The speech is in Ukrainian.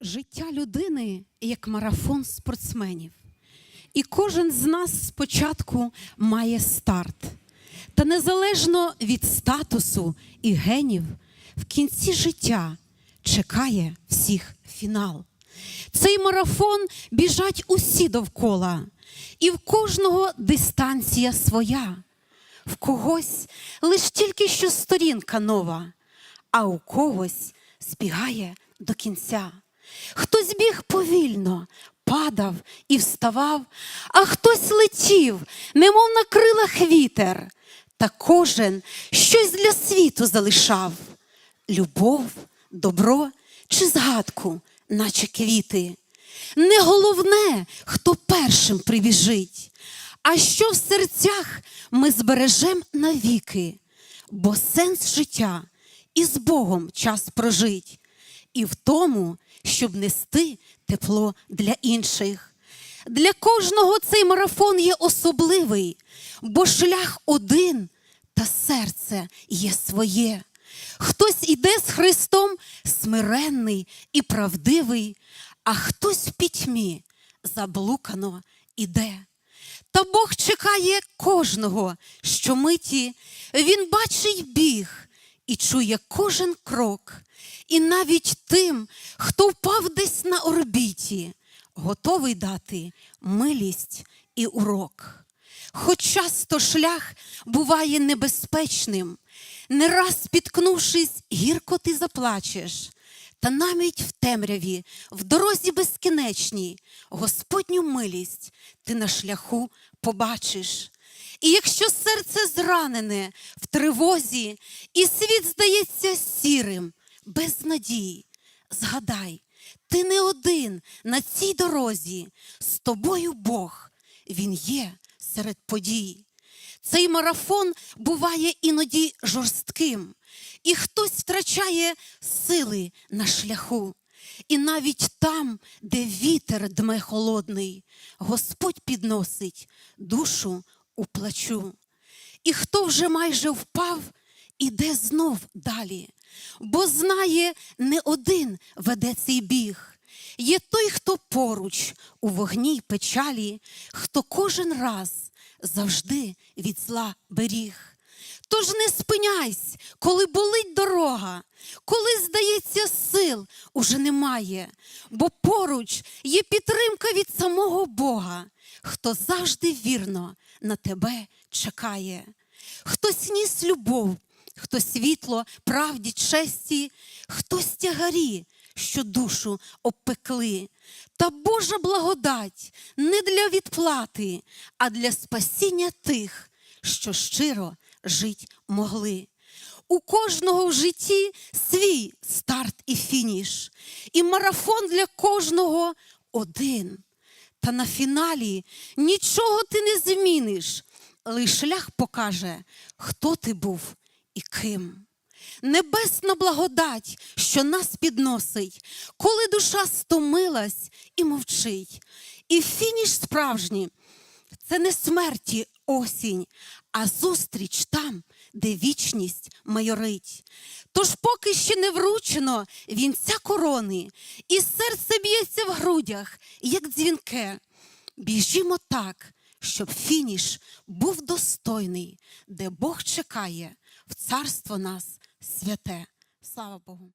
Життя людини як марафон спортсменів. І кожен з нас спочатку має старт. Та незалежно від статусу і генів, в кінці життя чекає всіх фінал. Цей марафон біжать усі довкола, і в кожного дистанція своя. В когось лиш тільки що сторінка нова, а у когось збігає до кінця. Хтось біг повільно, падав і вставав, а хтось летів, немов на крилах вітер, та кожен щось для світу залишав. Любов, добро чи згадку, наче квіти. Не головне, хто першим прибіжить, а що в серцях ми збережем навіки, бо сенс життя і з Богом час прожить, і в тому, щоб нести тепло для інших. Для кожного цей марафон є особливий, бо шлях один, та серце є своє. Хтось іде з Христом смиренний і правдивий, а хтось в пітьмі заблукано іде. Та Бог чекає кожного, що миті Він бачить біг і чує кожен крок, і навіть тим, хто впав десь на орбіті, готовий дати милість і урок. Хоч часто шлях буває небезпечним, не раз спіткнувшись, гірко ти заплачеш. Та навіть в темряві, в дорозі безкінечній, Господню милість ти на шляху побачиш. І якщо серце зранене в тривозі, і світ здається сірим, без надій, згадай, ти не один на цій дорозі, з тобою Бог, Він є серед подій. Цей марафон буває іноді жорстким, і хтось втрачає сили на шляху. І навіть там, де вітер дме холодний, Господь підносить душу у плачу. І хто вже майже впав, іде знов далі, бо знає, не один веде цей біг. Є той, хто поруч у вогні й печалі, хто кожен раз завжди від зла беріг. Тож не спиняйсь, коли болить дорога, коли, здається, сил уже немає, бо поруч є підтримка від самого Бога, хто завжди вірно на тебе чекає. Хтось ніс любов, хто світло, правді, честі, хтось тягарі, що душу обпекли. Та Божа благодать не для відплати, а для спасіння тих, що щиро жить могли. У кожного в житті свій старт і фініш, і марафон для кожного один. Та на фіналі нічого ти не зміниш, лиш шлях покаже, хто ти був і ким. Небесна благодать, що нас підносить, коли душа стомилась і мовчить. І фініш справжній це не смерті осінь, а зустріч там, де вічність майорить. Тож, поки ще не вручено вінця корони, і серце б'ється в грудях, як дзвінке. Біжімо так, щоб фініш був достойний, де Бог чекає в царство нас святе. Слава Богу.